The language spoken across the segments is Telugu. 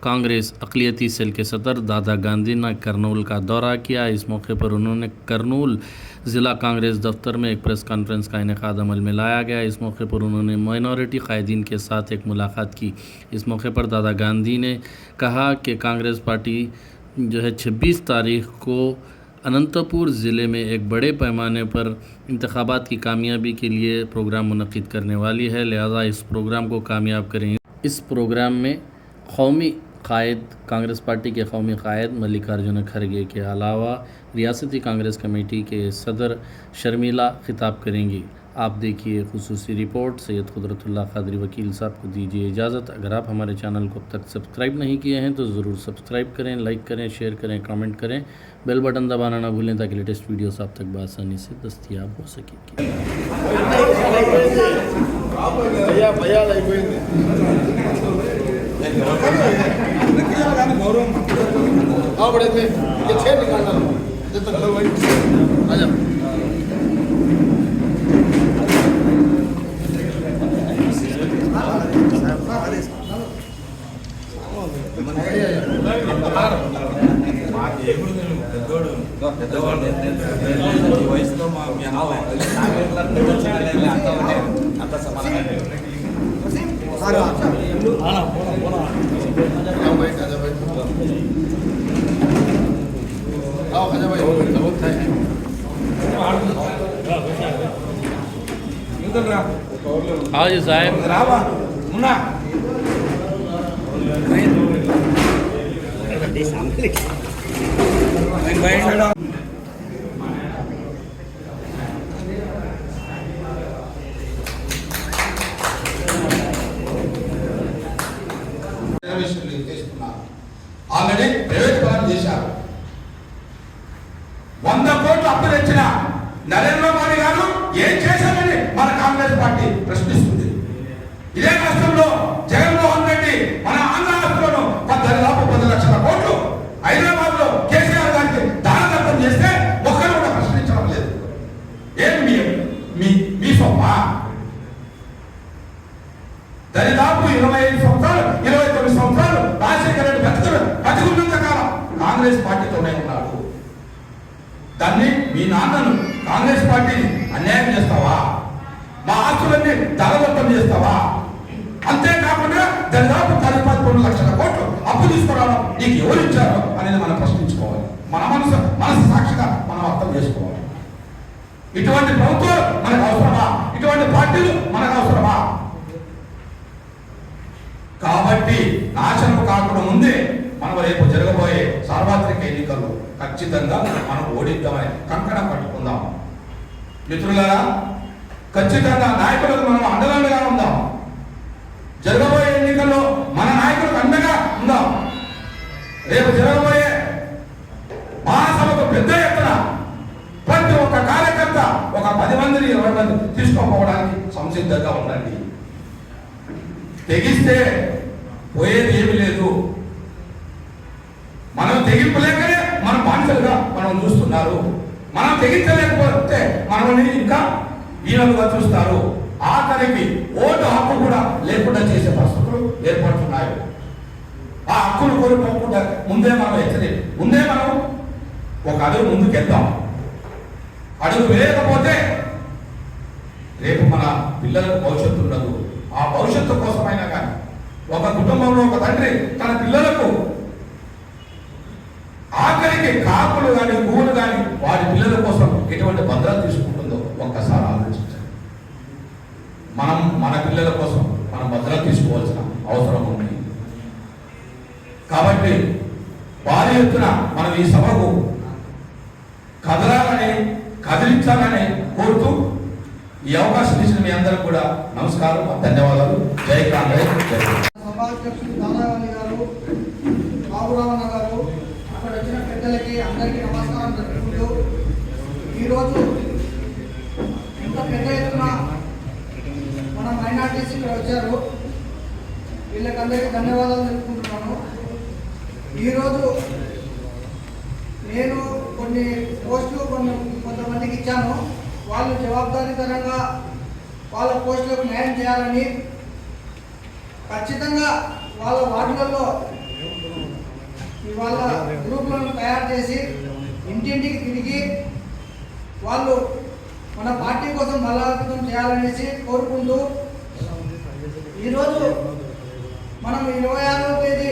کانگریس اقلیتی سیل کے صدر دادا گاندھی نے کرنول کا دورہ کیا۔ اس موقع پر انہوں نے کرنول ضلع کانگریس دفتر میں ایک پریس کانفرنس کا انعقاد عمل میں لایا گیا۔ اس موقع پر انہوں نے مائنورٹی قائدین کے ساتھ ایک ملاقات کی۔ اس موقع پر دادا گاندھی نے کہا کہ کانگریس پارٹی جو ہے چھبیس تاریخ کو انتپور ضلع میں ایک بڑے پیمانے پر انتخابات کی کامیابی کے لیے پروگرام منعقد کرنے والی ہے، لہذا اس پروگرام کو کامیاب کریں۔ اس پروگرام میں قومی قائد کانگریس پارٹی کے قومی قائد ملک ارجن کھرگے کے علاوہ ریاستی کانگریس کمیٹی کے صدر شرمیلا خطاب کریں گی آپ دیکھیے خصوصی رپورٹ، سید قدرت اللہ قادری وکیل صاحب کو دیجیے اجازت۔ اگر آپ ہمارے چینل کو اب تک سبسکرائب نہیں کیے ہیں تو ضرور سبسکرائب کریں، لائک کریں، شیئر کریں، کامنٹ کریں۔ بیل بٹن دبانا نہ بھولیں تاکہ لیٹسٹ ویڈیوز آپ تک بآسانی سے دستیاب ہو سکے میں گورو آؤ بڑے پہ یہ چھ نکالنا جتنا چلو بھائی آ جاؤ పెద్దవాడు వయసులో మా మీ ہاں جی صاحب خراب شناخت కాంగ్రెస్ పార్టీతోనే ఉన్నాడు దాన్ని మీ నాన్నను కాంగ్రెస్ పార్టీని అన్యాయం చేస్తావా? మా ఆస్తులన్నీ ధరదత్తం చేస్తావా? అంతేకాకుండా దాదాపు పది పదకొండు లక్షల కోట్లు అప్పు తీసుకురావడం నీకు ఎవరు ఇచ్చారో అనేది మనం ప్రశ్నించుకోవాలి. మన మనసు మనసు సాక్షిగా మనం అర్థం చేసుకోవాలి. ఇటువంటి ప్రభుత్వం మనకు అవసరమా? ఇటువంటి పార్టీలు మనకు అవసరమా? కాబట్టి నాశనం కాకుండా ముందే మనం రేపు జరగబోయే సార్వత్రిక ఎన్నికల్లో ఖచ్చితంగా మనం ఓడిద్దామని కంకణం పట్టుకుందాం మిత్రులారా ఖచ్చితంగా నాయకులకు మనం అండదండగా ఉందాం. జరగబోయే ఎన్నికల్లో మన నాయకులకు అండగా ఉందాం. రేపు జరగబోయే మహాసభకు పెద్ద ఎత్తున ప్రతి ఒక్క కార్యకర్త ఒక పది మందిని ఇరవై మంది తీసుకోకపోవడానికి సంసిద్ధంగా ఉండండి. తెగిస్తే పోయేది ఏమి లేదు. మనం తెగింపలేకనే మన బానిసలుగా మనం చూస్తున్నారు. మనం తెగించలేకపోతే మనల్ని ఇంకా ఈయనలుగా చూస్తారు. ఆఖరికి ఓటు హక్కు కూడా లేకుండా చేసే పరిస్థితులు ఏర్పడుతున్నాయి. ఆ హక్కులు కోల్పోకుండా ముందే మనం హెచ్చరి ముందే మనం ఒక అడుగు ముందుకెళ్దాం అడుగు వేయకపోతే రేపు మన పిల్లలకు భవిష్యత్తు ఉండదు. ఆ భవిష్యత్తు కోసమైనా కానీ ఒక కుటుంబంలో ఒక తండ్రి తన పిల్లలకు ఆఖరికి కాకులు కానీ పువ్వులు కానీ వారి పిల్లల కోసం ఎటువంటి భద్రత తీసుకుంటుందో ఒక్కసారి ఆలోచించండి. మనం మన పిల్లల కోసం మనం భద్రత తీసుకోవాల్సిన అవసరం ఉంది. కాబట్టి వారి ఎత్తున మనం ఈ సభకు కదలాలని కదిలించాలని కోరుతూ ఈ అవకాశం ఇచ్చిన మీ అందరికి కూడా నమస్కారం ధన్యవాదాలు. జై కాంగ్రెస్ జై హింద్. సభాధ్యక్షులు దాదావల్లి గారు బాబురామన్న గారు అక్కడ వచ్చిన పెద్దలకి అందరికీ నమస్కారం జరుపుకుంటూ ఈరోజు ఇంత పెద్ద ఎత్తున మన మైనార్టీస్ ఇక్కడ వచ్చారు. వీళ్ళకందరికీ ధన్యవాదాలు తెలుపుకుంటున్నాను. ఈరోజు నేను కొన్ని పోస్టులు కొన్ని కొంతమందికి ఇచ్చాను. వాళ్ళు జవాబుదారీతనంగా వాళ్ళ పోస్టులకు న్యాయం చేయాలని ఖచ్చితంగా వాళ్ళ వార్డులలో ఇవాళ గ్రూపులను తయారు చేసి ఇంటింటికి తిరిగి వాళ్ళు మన పార్టీ కోసం బలవంతం చేయాలనేసి కోరుకుంటూ ఈరోజు మనం ఇరవై ఆరవ తేదీ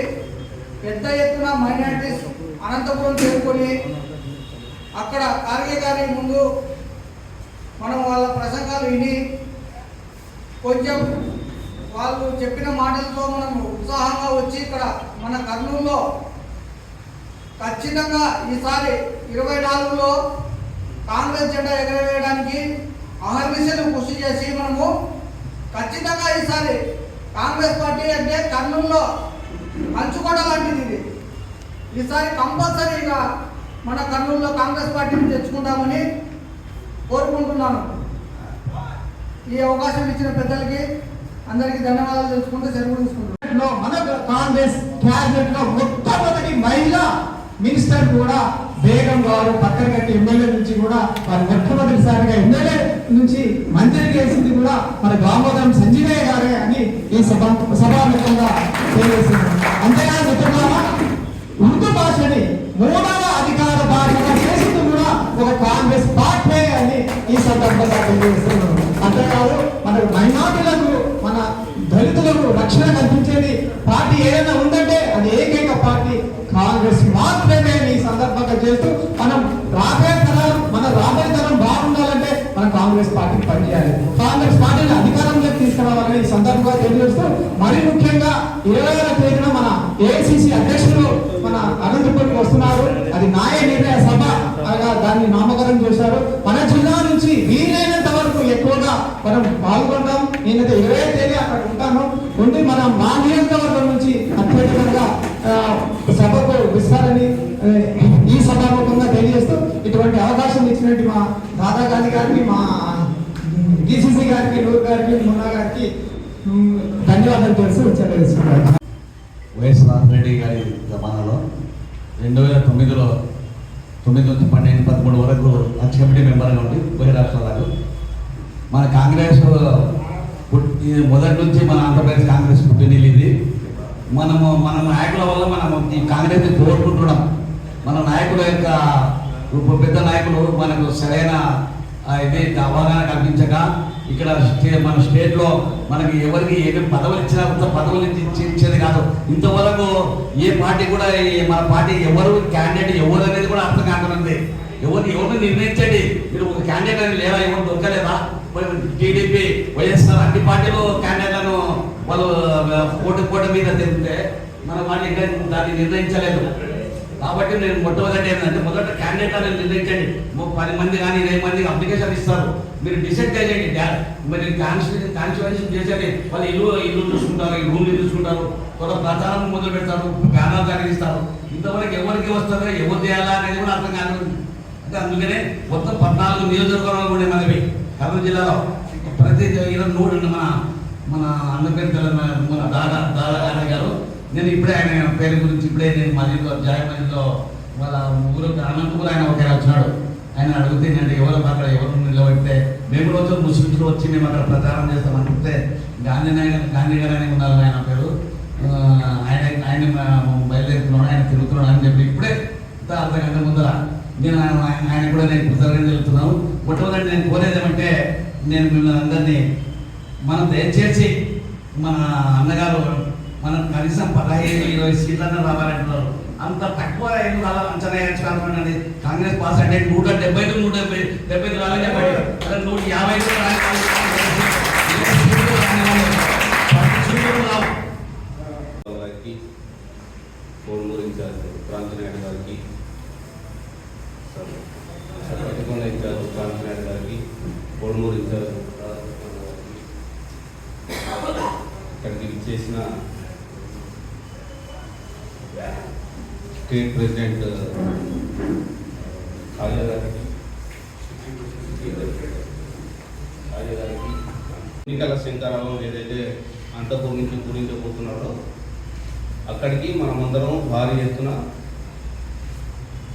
పెద్ద ఎత్తున మైనారిటీస్ అనంతపురం చేరుకొని అక్కడ కార్యకారి ముందు మనం వాళ్ళ ప్రసంగాలు విని కొంచెం వాళ్ళు చెప్పిన మాటలతో మనం ఉత్సాహంగా వచ్చి ఇక్కడ మన కర్నూలులో ఖచ్చితంగా ఈసారి ఇరవై నాలుగులో కాంగ్రెస్ జెండా ఎగరవేయడానికి అహర్నిశలు కృషి చేసి మనము ఖచ్చితంగా ఈసారి కాంగ్రెస్ పార్టీ అంటే కర్నూలులో పంచుకోట లాంటిది ఇది. ఈసారి కంపల్సరీగా మన కర్నూలులో కాంగ్రెస్ పార్టీని తెచ్చుకుంటామని కోరుకుంటున్నాను. ఈ అవకాశం ఇచ్చిన పెద్దలకి అందరికీ ధన్యవాదాలు తెలుసుకుంటూ సెలవు తీసుకుంటున్నాను. మన కాంగ్రెస్ క్యాబినెట్లో మొట్టమొదటి మహిళ మినిస్టర్ కూడా బేగం గారు పక్కన కట్టి ఎమ్మెల్యే నుంచి కూడా వారి మొట్టమొదటిసారిగా ఎమ్మెల్యే నుంచి మంత్రి చేసింది కూడా మన దామోదరం సంజీవయ్య గారే అని ఈ సభ సభాముఖంగా తెలియజేసింది. అంతేకాదు మిత్రులారా ఉర్దూ భాషని మూడవ అధికార భాషగా చేసింది కూడా ఒక కాంగ్రెస్ పార్టీ అని ఈ సందర్భంగా తెలియజేస్తున్నాను అంతేకాదు మన మైనార్టీలకు మన దళితులకు రక్షణ కల్పించేది పార్టీ ఏదైనా ఉందా అది ఏకైక పార్టీ కాంగ్రెస్ మాత్రమే అని ఈ సందర్భంగా చేస్తూ మనం రాబోయే తరం మన రాబోయే తరం బాగుండాలంటే మన కాంగ్రెస్ పార్టీకి పనిచేయాలి కాంగ్రెస్ పార్టీని అధికారంలోకి తీసుకురావాలని ఈ సందర్భంగా తెలియజేస్తూ మరి ముఖ్యంగా ఇరవై ఆరో తేదీన మన ఏఐసిసి అధ్యక్షులు మన అనంతపురికి వస్తున్నారు. అది న్యాయ నిర్ణయ సభ. అనగా దాన్ని నామకరణం చేశారు. మన జిల్లా నుంచి వీలైనంత వరకు ఎక్కువగా మనం పాల్గొంటాం. నేనైతే ఇరవై తేదీ అక్కడ ఉంటాను. ఉండి మనం మా నియోజకవర్గం మా గాంధీ గారికి మా డిసిసి గారికి నూరు గారికి మున్నా గారికి ధన్యవాదాలు తెలిసి వచ్చారు వైఎస్ రామరెడ్డి గారి జమానాలో రెండు వేల తొమ్మిదిలో తొమ్మిది నుంచి పన్నెండు పదమూడు వరకు లక్ష కమిటీ మెంబర్గా ఉండి ఉభయ రాష్ట్రాలకు మన కాంగ్రెస్ మొదటి నుంచి మన ఆంధ్రప్రదేశ్ కాంగ్రెస్ పుట్టినీళ్ళు ఇది. మనము మన నాయకుల వల్ల మనం ఈ కాంగ్రెస్ని కోరుకుంటున్నాం. మన నాయకుల యొక్క పెద్ద నాయకులు మనకు సరైన ఇది అవగాహన కల్పించక ఇక్కడ స్టే మన స్టేట్లో మనకి ఎవరికి ఏమేమి పదవులు ఇచ్చినా కొత్త పదవులు ఇచ్చేది కాదు. ఇంతవరకు ఏ పార్టీ కూడా మన పార్టీ ఎవరు క్యాండిడేట్ ఎవరు అనేది కూడా అర్థం కాకుండా ఎవరు ఎవరిని నిర్ణయించండి. మీరు ఒక క్యాండిడేట్ అని లేదా ఎవరు దొరకలేదా? టీడీపీ వైఎస్ఆర్ అన్ని పార్టీలు క్యాండిడేట్లను వాళ్ళు పోటీ పోటీ మీద తిరిగితే మన వాళ్ళు ఇంకా దాన్ని నిర్ణయించలేదు. కాబట్టి నేను మొట్టమొదటి ఏంటంటే మొదట క్యాండిడేట్ అనేది నిర్ణయించండి. పది మంది కానీ ఇరవై మంది అప్లికేషన్ ఇస్తారు. మీరు డిసైడ్ చేయండి. డా- మరి కాన్స్టిట్యూషన్ కాన్స్టిట్యూషన్ చేసేది వాళ్ళు ఇల్లు ఇల్లు చూసుకుంటారు ఈ రూమ్లు చూసుకుంటారు. కొంత ప్రచారం మొదలు పెడతారు బ్యానర్ ఇస్తారు. ఇంతవరకు ఎవరికి వస్తుందో ఎవరు చేయాలా అనేది కూడా అర్థం కాదు. అంటే అందుకనే మొత్తం పద్నాలుగు నియోజకవర్గాలు కూడా మనవి కర్నూలు జిల్లాలో ప్రతి ఇరవై నూరు మన మన అందరికీ మన మన దాదా దాదా గారు. నేను ఇప్పుడే ఆయన పేరు గురించి ఇప్పుడే నేను మరిలో జాయమల్లిలో వాళ్ళ ఊరు అనంతపురం ఆయన ఒక వచ్చినాడు. ఆయన అడిగితే నేను ఎవరు అక్కడ ఎవరు నిలబడితే మేము రోజు ముస్లింలు వచ్చి మేము అక్కడ ప్రచారం చేస్తాం అంటే గాంధీ నాయన గాంధీ గారు అని ఉన్నారు ఆయన పేరు. ఆయన ఆయన బయలుదేరుతున్నాడు ఆయన తిరుగుతున్నాడు అని చెప్పి ఇప్పుడే అర్ధ గంట ముందర నేను ఆయన ఆయన కూడా నేను కృతజ్ఞత తెలుపుతున్నాను మొట్టమొదటి నేను కోరేది ఏమంటే నేను మిమ్మల్ని అందరినీ మనం దయచేసి మన అన్నగారు మనం కనీసం పదహైదు ఇరవై సీట్లన్నా రావాలంటున్నారు. అంత తక్కువ ఏం రాలా? అంచనా వేసుకోవాలన్నది కాంగ్రెస్ పాస్ అంటే నూట డెబ్బై నూట డెబ్బై డెబ్బై రాలని చెప్పండి. నూట యాభై ఫోన్ గురించి ప్రాంతనాయుడు గారికి. సరే. స్టేట్ ప్రెసిడెంట్ కావ్య గారికి కావ్య గారికి ఎన్నికల శంకరాలం ఏదైతే అంతపూర్ నుంచి పూరించబోతున్నాడో అక్కడికి మనమందరం భారీ ఎత్తున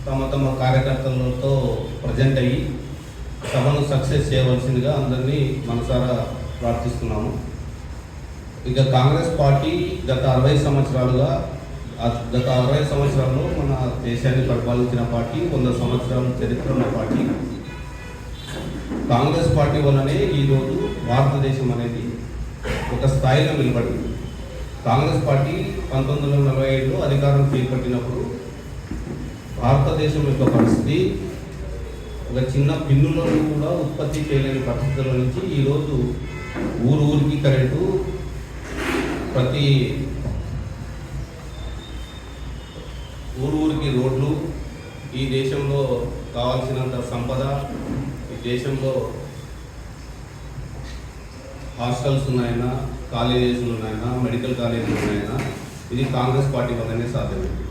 తమ తమ కార్యకర్తలతో ప్రజెంట్ అయ్యి సభను సక్సెస్ చేయవలసిందిగా అందరినీ మనసారా ప్రార్థిస్తున్నాము. ఇక కాంగ్రెస్ పార్టీ గత అరవై సంవత్సరాలుగా గత అరవై సంవత్సరాల్లో మన దేశాన్ని పరిపాలించిన పార్టీ వంద సంవత్సరం చరిత్ర ఉన్న పార్టీ. కాంగ్రెస్ పార్టీ వల్లనే ఈరోజు భారతదేశం అనేది ఒక స్థాయిలో నిలబడింది. కాంగ్రెస్ పార్టీ పంతొమ్మిది వందల నలభై ఐదులో అధికారం చేపట్టినప్పుడు భారతదేశం యొక్క పరిస్థితి ఒక చిన్న పిన్నులను కూడా ఉత్పత్తి చేయలేని పరిస్థితుల నుంచి ఈరోజు ఊరు ఊరికి కరెంటు ప్రతి ఊరు ఊరికి రోడ్లు ఈ దేశంలో కావాల్సినంత సంపద ఈ దేశంలో హాస్టల్స్ ఉన్నాయన్నా కాలేజెస్లు ఉన్నాయన్నా మెడికల్ కాలేజీలు ఉన్నాయన్నా ఇది కాంగ్రెస్ పార్టీ వల్లనే సాధ్యమైంది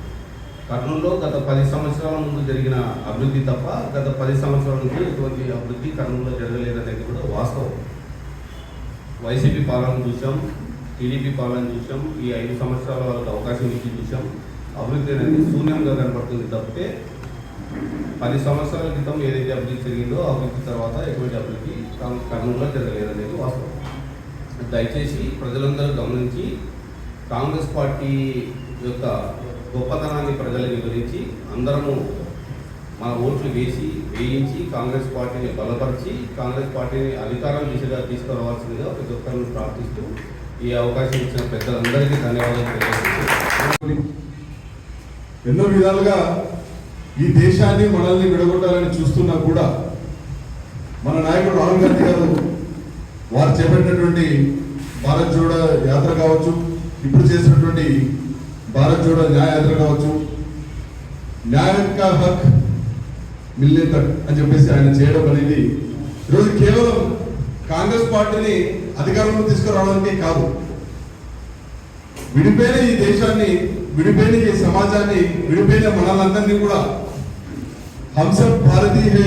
కర్నూలులో గత పది సంవత్సరాల ముందు జరిగిన అభివృద్ధి తప్ప గత పది సంవత్సరాల నుంచి ఎటువంటి అభివృద్ధి కర్నూలులో జరగలేదనేది కూడా వాస్తవం. వైసీపీ పాలన చూసాం టీడీపీ పాలన చూసాం ఈ ఐదు సంవత్సరాల వాళ్ళకి అవకాశం ఇచ్చి చూసాం. అభివృద్ధి అనేది శూన్యంగా కనపడుతుంది తప్పితే పది సంవత్సరాల క్రితం ఏదైతే అభివృద్ధి జరిగిందో అభివృద్ధి తర్వాత ఎటువంటి అభివృద్ధి కర్నూ- కర్నూలులో జరగలేదనేది వాస్తవం. దయచేసి ప్రజలందరూ గమనించి కాంగ్రెస్ పార్టీ యొక్క గొప్పతనాన్ని ప్రజలకు వివరించి అందరము మన ఓట్లు వేసి వేయించి కాంగ్రెస్ పార్టీని బలపరిచి కాంగ్రెస్ పార్టీని అధికారం దిశగా తీసుకురావాల్సిందిగా ప్రతి ఒక్కరిని ప్రార్థిస్తూ ఈ అవకాశం ఇచ్చిన పెద్దలందరికీ ధన్యవాదాలు తెలియజేస్తున్నాను. ఎన్నో విధాలుగా ఈ దేశాన్ని మనల్ని విడగొట్టాలని చూస్తున్నా కూడా మన నాయకుడు రాహుల్ గాంధీ గారు వారు చేపట్టినటువంటి భారత్ జోడ యాత్ర కావచ్చు ఇప్పుడు చేసినటువంటి భారత్ జోడ న్యాయ యాత్ర కావచ్చు న్యాయ హక్ మిల్నే తక్ అని చెప్పేసి ఆయన చేయడం అనేది ఈరోజు కేవలం కాంగ్రెస్ పార్టీని అధికారంలో తీసుకురావడానికే కాదు. విడిపోయిన ఈ దేశాన్ని విడిపోయిన ఈ సమాజాన్ని విడిపోయిన మనలందరినీ కూడా హంస భారతీ హే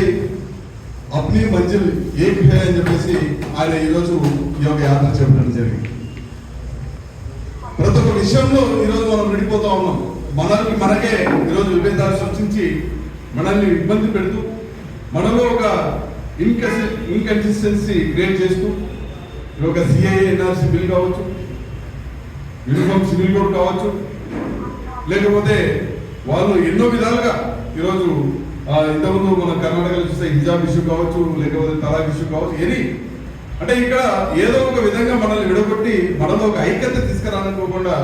అప్నీ మంజిల్ ఏక్ హే అని చెప్పేసి ఆయన ఈరోజు ఈ యొక్క యాత్ర చెప్పడం జరిగింది. ప్రతి ఒక్క విషయంలో ఈరోజు మనం విడిపోతా ఉన్నాం. మనల్ని మనకే ఈరోజు విభేదాలు సృష్టించి మనల్ని ఇబ్బంది పెడుతూ మనలో ఒక ఇన్కన్సి ఇన్కన్సిస్టెన్సీ క్రియేట్ చేస్తూ ఒక సిఐ ఎన్ఆర్సీ బిల్ కావచ్చు యూనిఫామ్ సివిల్ కోడ్ కావచ్చు. లేకపోతే వాళ్ళు ఎన్నో విధాలుగా ఈరోజు ఇంతకుముందు మన కర్ణాటకలో చూస్తే హిజాబ్ ఇష్యూ కావచ్చు లేకపోతే తలాక్ ఇష్యూ కావచ్చు ఏది అంటే ఇక్కడ ఏదో ఒక విధంగా మనల్ని విడగొట్టి మనలో ఒక ఐక్యత తీసుకురానుకోకుండా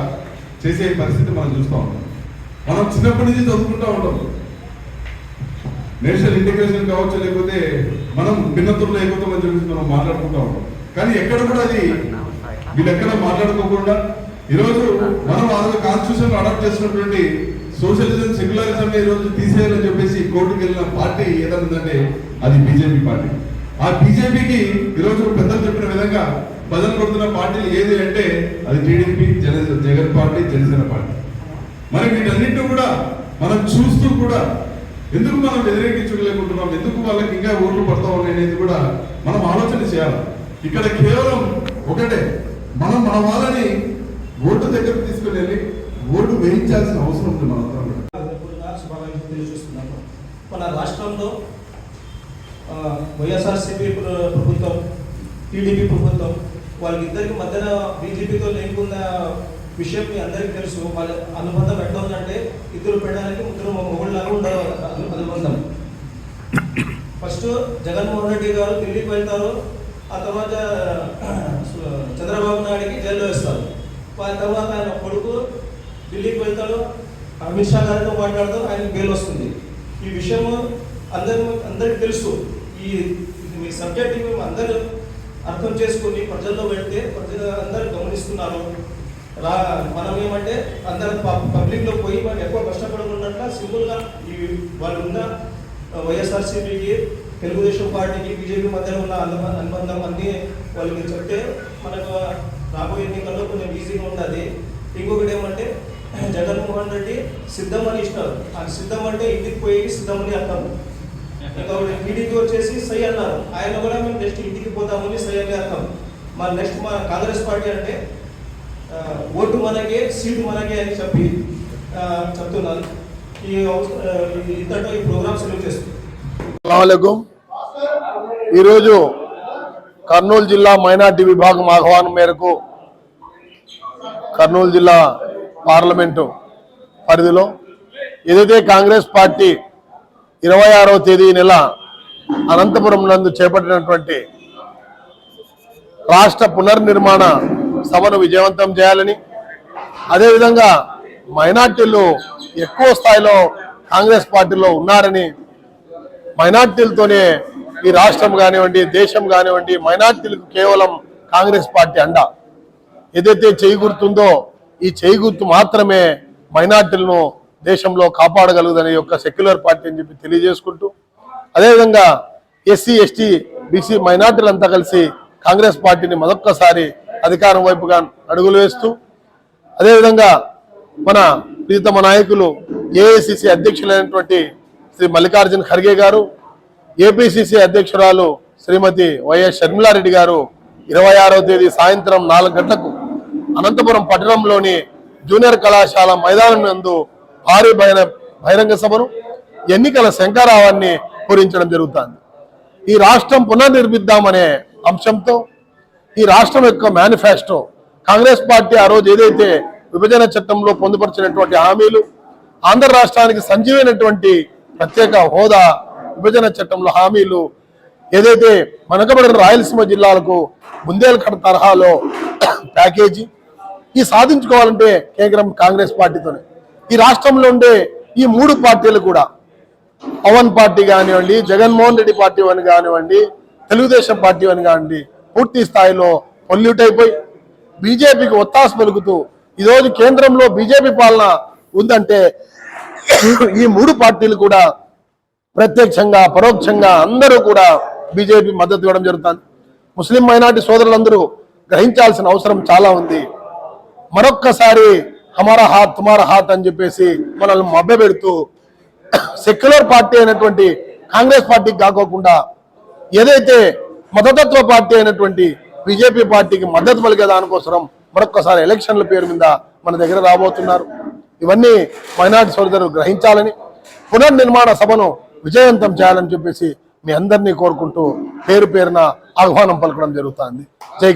చేసే పరిస్థితి మనం చూస్తూ ఉంటాం మనం చిన్నప్పటి నుంచి చదువుకుంటూ ఉంటాం. నేషనల్ ఇంటిగ్రేషన్ కావచ్చు లేకపోతే మనం భిన్నత్వంలో ఏకత్వం చెప్పేసి మనం మాట్లాడుకుంటూ ఉంటాం. కానీ ఎక్కడ కూడా అది వీళ్ళెక్కడ మాట్లాడుకోకుండా ఈరోజు మనం ఆ కాన్స్టిట్యూషన్ అడాప్ట్ చేసినటువంటి సోషలిజం సెక్యులరిజం ఈ రోజు తీసేయాలని చెప్పేసి కోర్టుకు వెళ్ళిన పార్టీ ఏదైందంటే అది బీజేపీ పార్టీ. ఆ బీజేపీకి ఈరోజు పెద్దలు చెప్పిన విధంగా బదులు కొడుతున్న పార్టీలు ఏది అంటే అది టీడీపీ జన జగన్ పార్టీ జనసేన పార్టీ. మరి వీటన్నింటినీ కూడా మనం చూస్తూ కూడా ఎందుకు మనం వ్యతిరేకించలేకుంటున్నాం? ఎందుకు వాళ్ళకి ఇంకా ఓట్లు పడతా ఉన్నాయి అనేది కూడా మనం ఆలోచన చేయాలి. ఇక్కడ కేవలం ఒకటే మనం మన వాళ్ళని ఓటు దగ్గరకు తీసుకుని వెళ్ళి ఓటు వేయించాల్సిన అవసరం ఉంది మనందరం కూడా మన రాష్ట్రంలో వైఎస్ఆర్సీపీ ప్ర- ప్రభుత్వం టీడీపీ ప్రభుత్వం వాళ్ళకిద్దరికి మధ్యన బీజేపీతో లింక్ ఉన్న విషయం మీ అందరికీ తెలుసు. వాళ్ళ అనుబంధం ఎట్లా ఉందంటే ఇద్దరు పెట్టడానికి ముగ్గురు మొగుళ్ళలాగా ఉండ అనుబంధం. ఫస్ట్ జగన్మోహన్ రెడ్డి గారు ఢిల్లీకి వెళ్తారు. ఆ తర్వాత చంద్రబాబు నాయుడికి జైల్లో వేస్తారు. తర్వాత ఆయన కొడుకు ఢిల్లీకి వెళ్తాడు. అమిత్ షా గారితో మాట్లాడతారు ఆయన బెయిల్ వస్తుంది. ఈ విషయము అందరి అందరికి తెలుసు. ఈ మీ సబ్జెక్ట్ మేము అందరూ అర్థం చేసుకుని ప్రజల్లో పెడితే ప్రజలు అందరూ గమనిస్తున్నారు. రా మనం ఏమంటే అందరు పబ్లిక్లో పోయి మనం ఎక్కువ కష్టపడకుండా సింపుల్గా ఈ వాళ్ళు ఉన్న వైఎస్ఆర్సీపీకి తెలుగుదేశం పార్టీకి బీజేపీ మధ్యలో ఉన్న అనుబంధం అన్నీ వాళ్ళకి చెప్తే మనకు రాబోయే ఎన్నికల్లో కొంచెం ఈజీగా ఉంటుంది. ఇంకొకటి ఏమంటే జగన్మోహన్ రెడ్డి సిద్ధం అని ఇష్టం అది సిద్ధం అంటే ఇంటికి పోయి సిద్ధం అని అర్థం ఇంకొకటి టీడీపీ వచ్చేసి సై అన్నారు. ఆయన కూడా మేము నెక్స్ట్ ఇంటికి పోతామని సై అని అర్థం. మరి నెక్స్ట్ మా కాంగ్రెస్ పార్టీ అంటే ఓటు మనకే సీటు మనకే అని చెప్పి చెప్తున్నారు. చెప్తున్నాను ఈ ఇంతటో ఈ ప్రోగ్రామ్ సెలవు చేస్తుంది ఈరోజు కర్నూలు జిల్లా మైనార్టీ విభాగం ఆహ్వానం మేరకు కర్నూలు జిల్లా పార్లమెంటు పరిధిలో ఏదైతే కాంగ్రెస్ పార్టీ ఇరవై ఆరవ తేదీ నెల అనంతపురం నందు చేపట్టినటువంటి రాష్ట్ర పునర్నిర్మాణ సభను విజయవంతం చేయాలని అదేవిధంగా మైనార్టీలు ఎక్కువ స్థాయిలో కాంగ్రెస్ పార్టీలో ఉన్నారని మైనార్టీలతోనే ఈ రాష్ట్రం కానివ్వండి దేశం కానివ్వండి మైనార్టీలకు కేవలం కాంగ్రెస్ పార్టీ అండ. ఏదైతే చేయి గుర్తుందో ఈ చేయి గుర్తు మాత్రమే మైనార్టీలను దేశంలో కాపాడగలుగుదనే యొక్క సెక్యులర్ పార్టీ అని చెప్పి తెలియజేసుకుంటూ అదేవిధంగా ఎస్సీ ఎస్టీ బీసీ మైనార్టీలంతా కలిసి కాంగ్రెస్ పార్టీని మరొక్కసారి అధికారం వైపుగా అడుగులు వేస్తూ అదేవిధంగా మన ప్రీతమ నాయకులు ఏఐసిసి అధ్యక్షులైనటువంటి శ్రీ మల్లికార్జున ఖర్గే గారు ఏపీసీసీ అధ్యక్షురాలు శ్రీమతి వైఎస్ షర్మిలారెడ్డి గారు ఇరవై ఆరవ తేదీ సాయంత్రం నాలుగు గంటలకు అనంతపురం పట్టణంలోని జూనియర్ కళాశాల మైదానం నందు భారీ బహిరంగ సభను ఎన్నికల శంకారావాన్ని పూరించడం జరుగుతుంది. ఈ రాష్ట్రం పునర్నిర్మిద్దామనే అంశంతో ఈ రాష్ట్రం యొక్క మేనిఫెస్టో కాంగ్రెస్ పార్టీ ఆ రోజు ఏదైతే విభజన చట్టంలో పొందుపరిచినటువంటి హామీలు ఆంధ్ర రాష్ట్రానికి సంజీవైనటువంటి ప్రత్యేక హోదా విభజన చట్టంలో హామీలు ఏదైతే మనకబడిన రాయలసీమ జిల్లాలకు బుందేల్ఖండ్ తరహాలో ప్యాకేజీ ఈ సాధించుకోవాలంటే కేంద్రం కాంగ్రెస్ పార్టీతోనే. ఈ రాష్ట్రంలో ఉండే ఈ మూడు పార్టీలు కూడా పవన్ పార్టీ కానివ్వండి జగన్మోహన్ రెడ్డి పార్టీ అని కానివ్వండి తెలుగుదేశం పార్టీ అని కానివ్వండి పూర్తి స్థాయిలో పొల్యూట్ అయిపోయి బీజేపీకి ఒత్తాస పలుకుతూ ఈరోజు కేంద్రంలో బీజేపీ పాలన ఉందంటే ఈ మూడు పార్టీలు కూడా ప్రత్యక్షంగా పరోక్షంగా అందరూ కూడా బీజేపీ మద్దతు ఇవ్వడం జరుగుతుంది. ముస్లిం మైనార్టీ సోదరులందరూ గ్రహించాల్సిన అవసరం చాలా ఉంది. మరొక్కసారి హమారా హాత్ తుమారా హాత్ అని చెప్పేసి మనల్ని మభ్యపెడుతూ సెక్యులర్ పార్టీ అయినటువంటి కాంగ్రెస్ పార్టీకి కాకోకుండా ఏదైతే మతతత్వ పార్టీ అయినటువంటి బీజేపీ పార్టీకి మద్దతు పలికే దానికోసం మరొక్కసారి ఎలక్షన్ల పేరు మీద మన దగ్గర రాబోతున్నారు. ఇవన్నీ మైనార్టీ సోదరులు గ్రహించాలని పునర్నిర్మాణ సభను విజయవంతం చేయాలని చెప్పేసి మీ అందరినీ కోరుకుంటూ పేరు పేరున ఆహ్వానం పలకడం జరుగుతుంది. జై